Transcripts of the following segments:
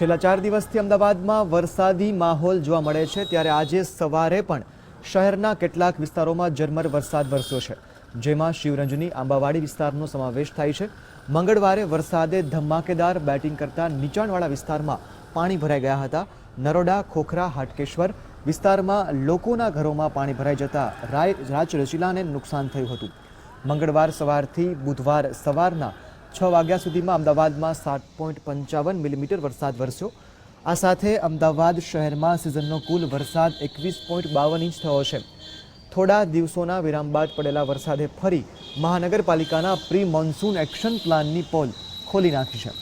છેલ્લા ચાર દિવસથી અમદાવાદમાં વરસાદી માહોલ જોવા મળે છે. ત્યારે આજે સવારે પણ શહેરના કેટલાક વિસ્તારોમાં ઝરમર વરસાદ વરસ્યો છે. જેમાં શિવરંજની, આંબાવાડી વિસ્તારનો સમાવેશ થાય છે. મંગળવારે વરસાદે ધમાકેદાર બેટિંગ કરતા નીચાણવાળા વિસ્તારમાં પાણી ભરાઈ ગયા હતા. નરોડા, ખોખરા, હાટકેશ્વર વિસ્તારમાં લોકોના ઘરોમાં પાણી ભરાઈ જતા રાય રાચરચીલાને નુકસાન થયું હતું. મંગળવાર સવારથી બુધવાર સવારના છ વાગ્યા સુધીમાં અમદાવાદમાં સાત પોઈન્ટ પંચાવન મિલીમીટર વરસાદ વરસ્યો. આ સાથે અમદાવાદ શહેરમાં સિઝનનો કુલ વરસાદ એકવીસ પોઈન્ટ બાવન ઇંચ થયો છે. થોડા દિવસોના વિરામ બાદ પડેલા વરસાદે ફરી મહાનગરપાલિકાના પ્રી મોન્સૂન એક્શન પ્લાનની પોલ ખોલી નાખી છે.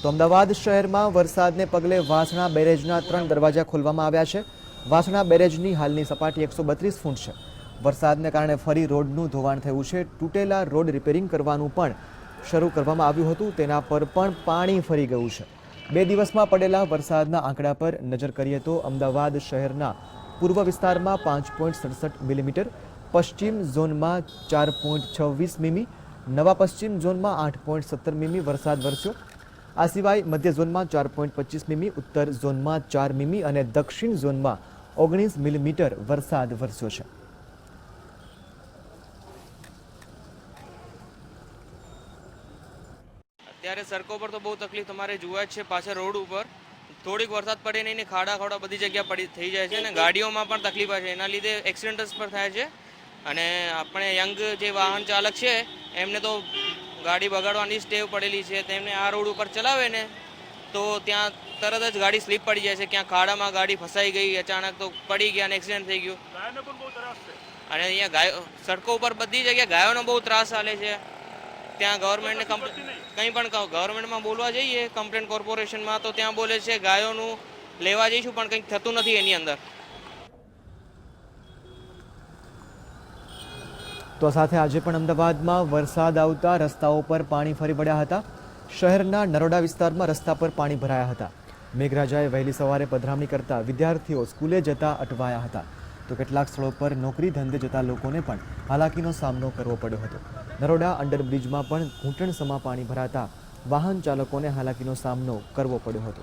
તો અમદાવાદ શહેરમાં વરસાદને પગલે વાસણા બેરેજના ત્રણ દરવાજા ખોલવામાં આવ્યા છે. વાસણા બેરેજની હાલની સપાટી એકસો બત્રીસ ફૂટ છે. વરસાદને કારણે ફરી રોડનું ધોવાણ થયું છે. તૂટેલા રોડ રિપેરિંગ કરવાનું પણ શરૂ કરવામાં આવ્યું હતું. તેના પર પણ પાણી ફરી ગયું છે. બે દિવસમાં પડેલા વરસાદના આંકડા પર નજર કરીએ તો અમદાવાદ શહેરના પૂર્વ વિસ્તારમાં પાંચ પોઈન્ટ સડસઠ મિલીમીટર, પશ્ચિમ ઝોનમાં ચાર પોઈન્ટ છવ્વીસ મીમી, નવા પશ્ચિમ ઝોનમાં આઠ પોઈન્ટ સત્તર મીમી વરસાદ વરસ્યો. આ સિવાય મધ્ય ઝોનમાં ચાર પોઈન્ટ પચીસ મીમી, ઉત્તર ઝોનમાં ચાર મીમી અને દક્ષિણ ઝોનમાં ઓગણીસ મિલીમીટર વરસાદ વરસ્યો છે. અત્યારે સડકો પર તો બહુ તકલીફ તમારે જોવા જ છે પાછળ રોડ ઉપર. થોડીક વરસાદ પડે નહીં ને ખાડા ખાડા બધી જગ્યા પડી થઈ જાય છે અને ગાડીઓમાં પણ તકલીફ છે. એના લીધે એક્સિડન્ટ્સ પણ થાય છે અને આપણે યંગ જે વાહન ચાલક છે એમને તો ગાડી બગાડવાની જ ટેવ પડેલી છે. તેમને આ રોડ ઉપર ચલાવે ને તો ત્યાં તરત જ ગાડી સ્લીપ પડી જાય છે. ક્યાં ખાડામાં ગાડી ફસાઈ ગઈ અચાનક તો પડી ગયા અને એક્સિડન્ટ થઈ ગયું. અને અહીંયા ગાયો સડકો ઉપર બધી જગ્યાએ ગાયોનો બહુ ત્રાસ ચાલે છે. ત્યાં ગવર્મેન્ટને કંઈ પણ ગવર્મેન્ટમાં બોલવા જઈએ કમ્પ્લેન કોર્પોરેશનમાં તો ત્યાં બોલે છે, ગાયોનું લેવા જઈશું, પણ કંઈક થતું નથી એની અંદર. તો સાથે આજે પણ અમદાવાદમાં વરસાદ આવતા રસ્તાઓ પર પાણી ફરી વળ્યા હતા. શહેરના નરોડા વિસ્તારમાં રસ્તા પર પાણી ભરાયા હતા. મેઘરાજાએ વહેલી સવારે પધરામણી કરતા વિદ્યાર્થીઓ સ્કૂલે જતા અટવાયા હતા. તો કેટલાક સ્થળો પર નોકરી ધંધે જતા લોકોને પણ હાલાકીનો સામનો કરવો પડ્યો હતો. નરોડા અંડરબ્રિજમાં પણ ઘૂંટણસમા પાણી ભરાતા વાહન ચાલકોને હાલાકીનો સામનો કરવો પડ્યો હતો.